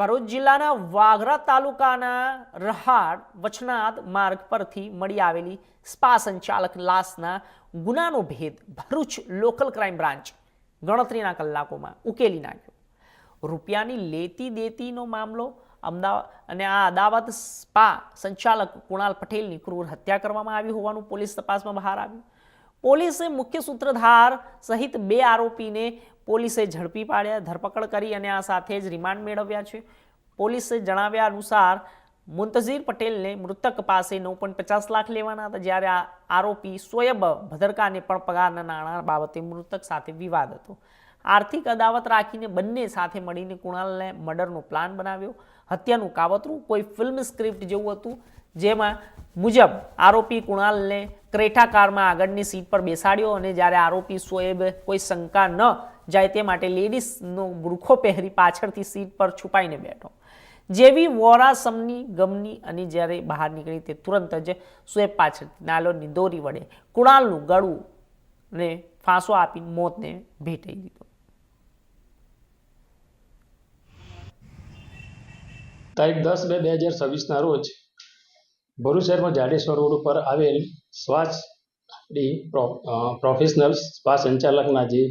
ભરૂચ જિલ્લાના વાગરા તાલુકાના રહાડ વચનાદ માર્ગ પરથી મળી આવેલી સ્પા સંચાલક લાશના ગુનાનો ભેદ ભરૂચ લોકલ ક્રાઇમ બ્રાન્ચ ગણતરીના કલાકોમાં ઉકેલી નાખ્યો. રૂપિયાની લેતી દેતીનો મામલો અમદાવાદ અને આ અદાવત સ્પા સંચાલક કુણાલ પટેલની ક્રૂર હત્યા કરવામાં આવી હોવાનું પોલીસ તપાસમાં બહાર આવ્યું. પોલીસે મુખ્ય સૂત્રધાર સહિત બે આરોપીને પોલીસે ઝડપી પાડ્યા, ધરપકડ કરી અને આ સાથે જ રિમાન્ડ મેળવ્યા છે. પોલીસે જણાવ્યા અનુસાર, મુંતઝીર પટેલને મૃતક પાસે નવ પોઈન્ટ પચાસ લાખ લેવાના હતા, જ્યારે આ આરોપી સોયબ ભદરકાને પણ પગારના નાણાં બાબતે મૃતક સાથે વિવાદ હતો. આર્થિક અદાવત રાખીને બંને સાથે મળીને કુણાલને મર્ડરનો પ્લાન બનાવ્યો. હત્યાનું કાવતરું કોઈ ફિલ્મ સ્ક્રિપ્ટ જેવું હતું, જેમાં મુજબ આરોપી કુણાલને ક્રેટા કારમાં આગળની સીટ પર બેસાડ્યો અને જ્યારે આરોપી શોએબ કોઈ શંકા ન જાય તે માટે લેડીઝનો બુરખો પહેરી પાછળથી સીટ પર છુપાઈને બેઠો. જેવી વોરાસમની ગમની અને જ્યારે બહાર નીકળી તે તુરંત જ શોએબ પાછળ નાલોની દોરી વડે કુણાલનું ગળું ને ફાંસો આપી મોતને ભેટાઈ દીધો. તારીખ દસ બે બે હજાર છવ્વીસના રોજ ભરૂચ જાડેશ્વર રોડ ઉપર આવેલ શ્વાસ ડી પ્રોફેશનલ સ્પા સંચાલકના જે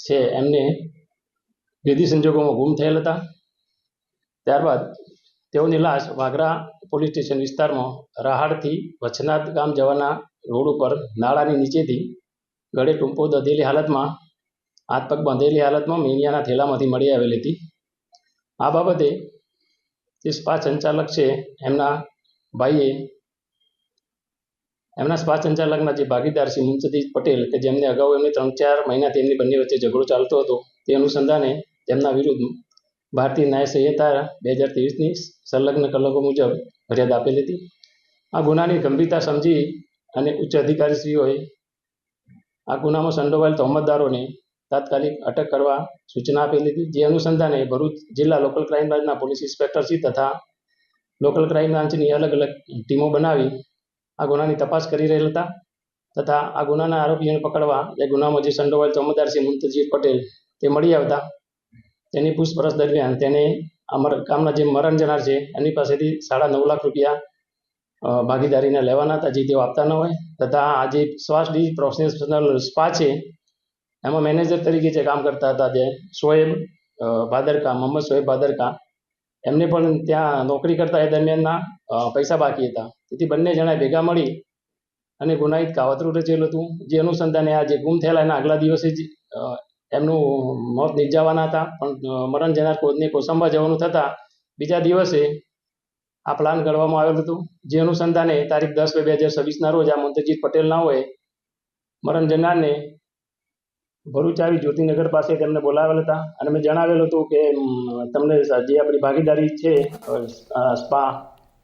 છે, એમને વિધિ સંજોગોમાં ગુમ થયેલ હતા. ત્યારબાદ તેઓની લાશ વાગરા પોલીસ સ્ટેશન વિસ્તારમાં રાહાડથી વચનાથ ગામ જવાના રોડ ઉપર નાળાની નીચેથી ગળે ટૂંપો દધેલી હાલતમાં, હાથ પગ બાંધેલી હાલતમાં મેનિયાના થેલામાંથી મળી આવેલી હતી. આ બાબતે જે સ્પા સંચાલક છે, એમના ભાઈએ એમના સ્પા સંચાલકના જે ભાગીદાર છે મુનસદી પટેલ કે જેમને અગાઉ એમને ત્રણ ચાર મહિનાથી એમની બંને વચ્ચે ઝઘડો ચાલતો હતો, તે અનુસંધાને તેમના વિરુદ્ધ ભારતીય ન્યાય સંહિતા બે હજાર ત્રેવીસની સંલગ્ન કલકો મુજબ ફરિયાદ આપેલી હતી. આ ગુનાની ગંભીરતા સમજી અને ઉચ્ચ અધિકારીશ્રીઓએ આ ગુનામાં સંડોવાયેલ તહોમતદારોને તાત્કાલિક અટક કરવા સૂચના આપેલી હતી. જે અનુસંધાને ભરૂચ જિલ્લા લોકલ ક્રાઇમ બ્રાન્ચના પોલીસ ઇન્સ્પેક્ટરશ્રી તથા લોકલ ક્રાઇમ બ્રાન્ચની અલગ અલગ ટીમો બનાવી આ ગુનાની તપાસ કરી રહેલ હતા તથા આ ગુનાના આરોપીઓને પકડવા એ ગુનામાં જે સંડોવાયેલ ચોમદારસિંહ મુંતજી પટેલ તે મળી આવતા. તેની પૂછપરછ દરમિયાન તેને અમર ગામના જે મરણ જનાર છે એની પાસેથી સાડા નવ લાખ રૂપિયા ભાગીદારીને લેવાના હતા જે તેઓ આપતા ન હોય તથા આ જે શ્વાસ ડી પ્રોફેશનલ સ્પા છે એમાં મેનેજર તરીકે જે કામ કરતા હતા જે શોએબ ભાદરકા, મોહમ્મદ શોએબ ભાદરકા એમને પણ ત્યાં નોકરી કરતા એ દરમિયાનના પૈસા બાકી હતા. તેથી બંને જણા ભેગા મળી અને ગુનાહિત કાવતરું રચેલું હતું. જે અનુસંધાને આ જે ગુમ થયેલા એના આગલા દિવસે જ એમનું મોત નિપજાવવાના હતા. પણ મરણ જનાર કોદને કોસંબા જવાનું થતાં બીજા દિવસે આ પ્લાન ઘડવામાં આવેલું હતું. જે અનુસંધાને તારીખ દસ બે બે હજાર છવ્વીસના રોજ આ મંતજીત પટેલ હોય, મરણ જનારને ભરૂચ આવી જ્યોતિનગર પાસે તેમને બોલાવેલ હતા. અને મેં જણાવેલું હતું કે તમને જે આપણી ભાગીદારી છે સ્પા,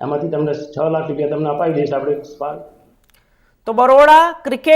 એમાંથી તમને છ લાખ રૂપિયા તમને અપાવી દઈશ. આપણે સ્પા તો બરોડા ક્રિકેટ